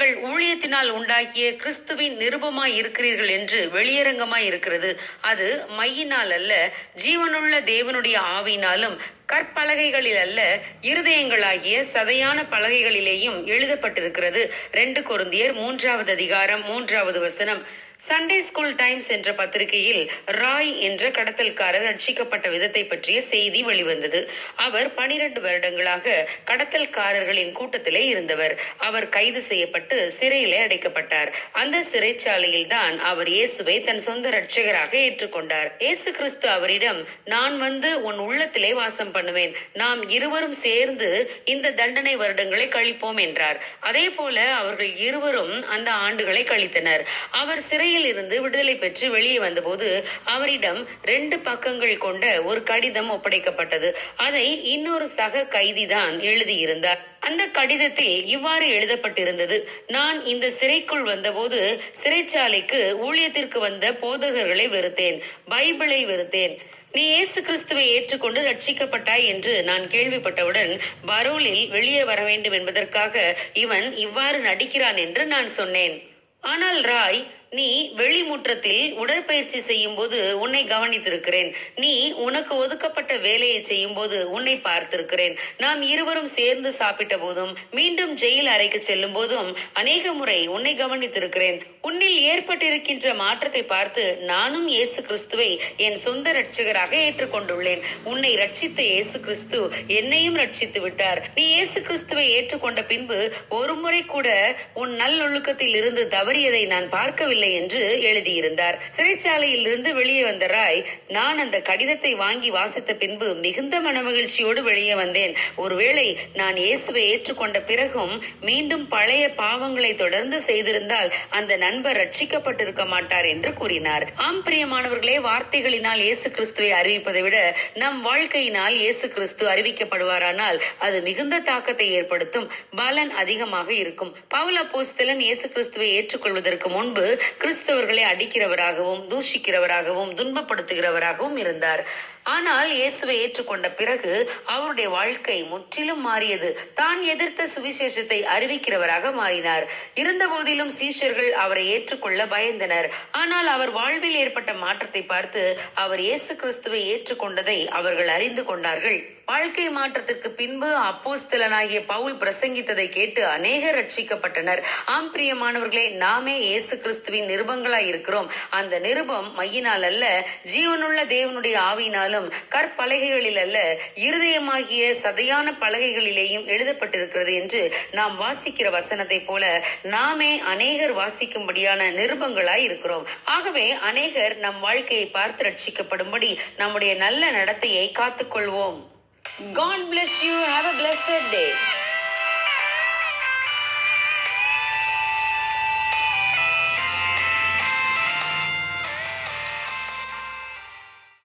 ஊழியத்தினால் உண்டாக்கிய கிறிஸ்துவின் நிருபமாய் இருக்கிறீர்கள் என்று வெளியரங்கமாய் இருக்கிறது. அது மையினால் அல்ல ஜீவனுள்ள தேவனுடைய ஆவினாலும் கற்பலகைகளில் அல்ல இருதயங்களாகிய சதையான பலகைகளிலேயும் எழுதப்பட்டிருக்கிறது. ரெண்டு கொருந்தியர் மூன்றாவது அதிகாரம் மூன்றாவது வசனம். சண்டே ஸ்கூல் டைம்ஸ் என்ற பத்திரிகையில் ராய் என்ற கடத்தல்காரர் ரட்சிக்கப்பட்ட விதத்தை பற்றிய செய்தி வெளிவந்தது. அவர் பனிரெண்டு வருடங்களாக கடத்தல்காரர்களின் கூட்டத்திலே இருந்தவர். அவர் கைது செய்யப்பட்டு சிறையிலே அடைக்கப்பட்டார். அந்த சிறைச்சாலையில் தான் அவர் இயேசுவை தன் சொந்த ரட்சகராக ஏற்றுக்கொண்டார். இயேசு கிறிஸ்து அவரிடம் நான் வந்து உன் உள்ளத்திலே வாசம் பண்ணுவேன். நாம் இருவரும் சேர்ந்து இந்த தண்டனை வருடங்களை கழிப்போம் என்றார். அதே போல அவர்கள் இருவரும் அந்த ஆண்டுகளை கழித்தனர். அவர் சிறை சிறையில் இருந்து விடுதலை பெற்று வெளியே வந்தபோது அவரிடம் ரெண்டு பக்கங்கள் கொண்ட ஒரு கடிதம் ஒப்படைக்கப்பட்டது. அதை இன்னொரு சக கைதிதான் எழுதியிருந்தார். அந்த கடிதத்தில் இவ்வாறு எழுதப்பட்டிருந்தது. நான் இந்த சிறைக்குள் வந்தபோது சிறைச்சாலைக்கு ஊழியத்திற்கு வந்த போதகர்களை வெறுத்தேன். பைபிளை வெறுத்தேன். நீ இயேசு கிறிஸ்துவை ஏற்றுக்கொண்டு ரட்சிக்கப்பட்டாய் என்று நான் கேள்விப்பட்டவுடன் பரோலில் வெளியே வர வேண்டும் என்பதற்காக இவன் இவ்வாறு நடிக்கிறான் என்று நான் சொன்னேன். ஆனால் ராய் நீ வெளிமுற்றத்தில் உடற்பயிற்சி செய்யும் போது உன்னை கவனித்திருக்கிறேன். நீ உனக்கு ஒதுக்கப்பட்ட வேலையை செய்யும் போது உன்னை பார்த்திருக்கிறேன். நாம் இருவரும் சேர்ந்து சாப்பிட்ட போதும் மீண்டும் ஜெயில் அறைக்கு செல்லும் போதும் அநேக முறை உன்னை கவனித்திருக்கிறேன். உன்னில் ஏற்பட்டிருக்கின்ற மாற்றத்தை பார்த்து நானும் இயேசு கிறிஸ்துவை என் சொந்த ரட்சகராக ஏற்றுக்கொண்டுள்ளேன். உன்னை ரட்சித்த இயேசு கிறிஸ்து என்னையும் ரட்சித்து விட்டார். நீ இயேசு கிறிஸ்துவை ஏற்றுக்கொண்ட பின்பு ஒருமுறை கூட உன் நல்லொழுக்கத்தில் இருந்து தவறியதை நான் பார்க்கவில்லை. என்று எழுதியிருந்தார். சிறைச்சாலையில் இருந்து வெளியே வந்த ராய் நான் அந்த கடிதத்தை வாங்கி வாசித்த பின்பு மிகுந்த மனமகிழ்ச்சியோடு வெளியே வந்தேன். ஒருவேளை நான் இயேசுவை ஏற்றுக்கொண்ட பிறகும் மீண்டும் பழைய பாவங்களை தொடர்ந்து செய்திருந்தால் அந்த நண்பர் ரட்சிக்கப்பட்டிருக்க மாட்டார் என்று கூறினார். ஆம் பிரியமானவர்களே வார்த்தைகளினால் இயேசு கிறிஸ்துவை அறிவிப்பதை விட நம் வாழ்க்கையினால் இயேசு கிறிஸ்து அறிவிக்கப்படுவாரானால் அது மிகுந்த தாக்கத்தை ஏற்படுத்தும் பலன் அதிகமாக இருக்கும். பவுல போஸ்தலன் இயேசு கிறிஸ்துவை ஏற்றுக்கொள்வதற்கு முன்பு கிறிஸ்தவர்களை அடிக்கிறவராகவும் தூஷிக்கிறவராகவும் துன்பப்படுத்துகிறவராகவும் இருந்தார். ஆனால் இயேசுவை ஏற்றுக்கொண்ட பிறகு அவருடைய வாழ்க்கை முற்றிலும் மாறியது. தான் எதிர்த்த சுவிசேஷத்தை அறிவிக்கிறவராக மாறினார். இருந்த போதிலும் சீஷர்கள் அவரை ஏற்றுக்கொள்ள பயந்தனர். ஆனால் அவர் வாழ்வில் ஏற்பட்ட மாற்றத்தை பார்த்து அவர் இயேசு கிறிஸ்துவை ஏற்றுக்கொண்டதை அவர்கள் அறிந்து கொண்டார்கள். வாழ்க்கை மாற்றத்திற்கு பின்பு அப்போஸ்தலனாகிய பவுல் பிரசங்கித்ததை கேட்டு அநேகர் ரட்சிக்கப்பட்டனர். ஆம் பிரியமானவர்களே நாமே இயேசு கிறிஸ்துவின் நிருபங்களாய் இருக்கிறோம் அந்த நிருபம் மையினால் அல்ல ஜீவனுள்ள தேவனுடைய ஆவியினால் இருந்தாலும் கற்பலகைகளில் அல்ல இருதயமாகிய சதையான பலகைகளிலேயும் எழுதப்பட்டிருக்கிறது என்று நாம் வாசிக்கிற வசனத்தை போல நாமே அநேகர் வாசிக்கும்படியான நிருபங்களாய் இருக்கிறோம் ஆகவே அநேகர் நம் வாழ்க்கையை பார்த்து ரட்சிக்கப்படும்படி நம்முடைய நல்ல நடத்தையை காத்துக்கொள்வோம் God bless you. Have a blessed day.